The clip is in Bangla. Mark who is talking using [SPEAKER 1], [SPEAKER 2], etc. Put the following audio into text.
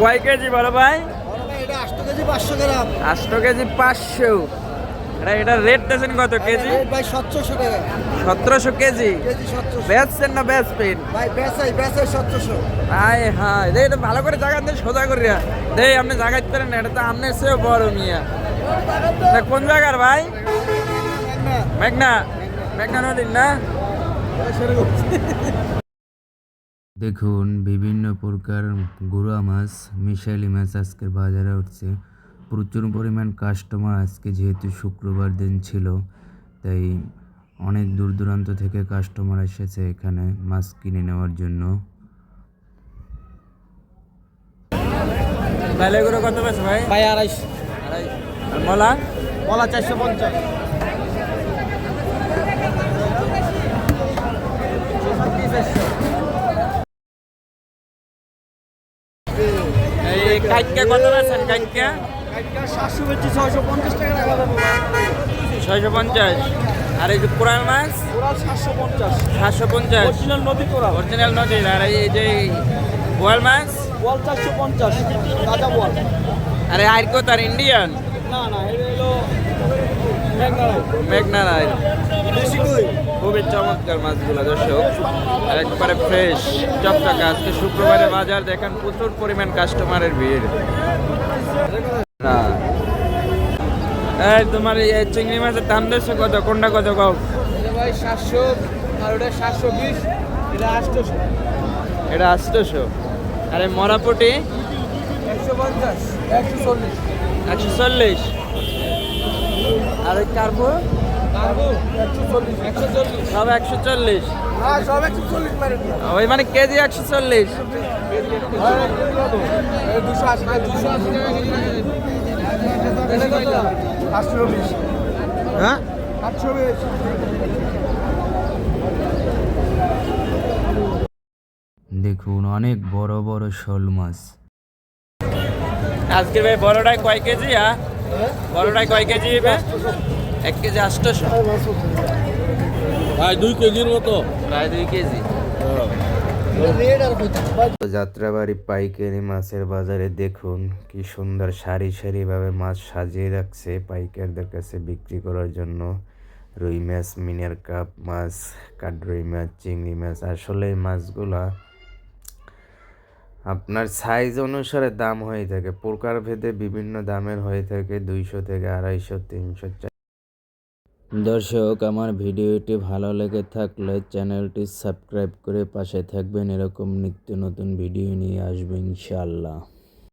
[SPEAKER 1] কয় কেজি বলো ভাই?
[SPEAKER 2] এটা আষ্ট কেজি পাঁচশো গ্রাম।
[SPEAKER 1] কেজি পাঁচশো। এটা এটা রেট দিয়েছেন কত কেজি?
[SPEAKER 2] ভাই সতেরোশো টাকা।
[SPEAKER 1] সতেরোশো কেজি? বেচছেন না বেচবেন?
[SPEAKER 2] ভাই বেসাই বেসাই সতেরোশো।
[SPEAKER 1] আয় হায় এটা ভালো করে জায়গা দিয়ে সোজা করিয়া দে আপনি জায়গায় পারেন না এটা তো আপনার চেয়েও বড় মিয়া। কোন জায়গার ভাই? মেঘনা। মেঘনা। নদীর না?
[SPEAKER 3] দেখুন বিভিন্ন প্রকার গুঁড়া মাছ মিশালি মাছ আজকের বাজারে উঠছে। প্রচুর পরিমাণ কাস্টমার আজকে যেহেতু শুক্রবার দিন ছিল তাই অনেক দূর দূরান্ত থেকে কাস্টমার এসেছে এখানে মাছ কিনে নেওয়ার জন্য।
[SPEAKER 1] ভাই?
[SPEAKER 2] আড়াইশো।
[SPEAKER 1] আড়াই আর মলা
[SPEAKER 2] চারশো পঞ্চাশ।
[SPEAKER 1] এই কত আছেন কাইকা
[SPEAKER 2] ছয়শো পঞ্চাশ
[SPEAKER 1] আর এই যে পুরান মাছ?
[SPEAKER 2] সাতশো পঞ্চাশ। অরিজিনাল নদী
[SPEAKER 1] নদীর আর এই যে বোয়াল মাছ?
[SPEAKER 2] চারশো পঞ্চাশ।
[SPEAKER 1] আরে আর কত আর ইন্ডিয়ান?
[SPEAKER 2] না না দেশি কই
[SPEAKER 1] খুবই চমৎকার মাছগুলো দর্শক। একবারে ফ্রেশ চকচকা। আজকে শুক্রবারে বাজার দেখেন প্রচুর পরিমাণ কাস্টমারের ভিড়। না। এই তোমার এই চিংড়ি মাছের দাম দিয়েছ কত? কোনটা কত কও?
[SPEAKER 2] ভাই সাতশো আর ওটা সাতশো বিশ এটা আটশোশো
[SPEAKER 1] এটা আটশোশো আরে মরাপুটি?
[SPEAKER 2] একশো পঞ্চাশ একশো চল্লিশ।
[SPEAKER 1] একশো চল্লিশ? আর ওই
[SPEAKER 2] চল্লিশ।
[SPEAKER 1] সব একশো চল্লিশ
[SPEAKER 2] হ্যাঁ মানে
[SPEAKER 1] ওই মানে কেজি একশো চল্লিশ। হ্যাঁ?
[SPEAKER 3] দেখুন অনেক বড় বড় শোল মাছ।
[SPEAKER 1] আজকে ভাই বড়টায় কয় কেজি হ্যাঁ? বড়টায় কয় কেজি হবে? এক কেজি আটশোশো।
[SPEAKER 4] ভাই দুই কেজির মতো।
[SPEAKER 1] প্রায় দুই কেজি।
[SPEAKER 3] যাত্রাবাড়ি পাইকারি মাছের বাজারে দেখুন কি সুন্দর সারি সারিভাবে মাছ সাজিয়ে রাখছে পাইকারদের কাছে বিক্রি করার জন্য। রুই মাছ মিনের কাপ মাছ কাঠরুই মাছ চিংড়ি মাছ আসলে মাছগুলা আপনার সাইজ অনুসারে দাম হয়ে থাকে। প্রকার ভেদে বিভিন্ন দামের হয়ে থাকে, দুইশো থেকে আড়াইশো, তিনশো দর্শক, আমার ভিডিওটি ভালো লেগে থাকলে চ্যানেলটি সাবস্ক্রাইব করে পাশে থাকবেন। এরকম নিত্য নতুন ভিডিও নিয়ে আসবেন ইনশাআল্লাহ।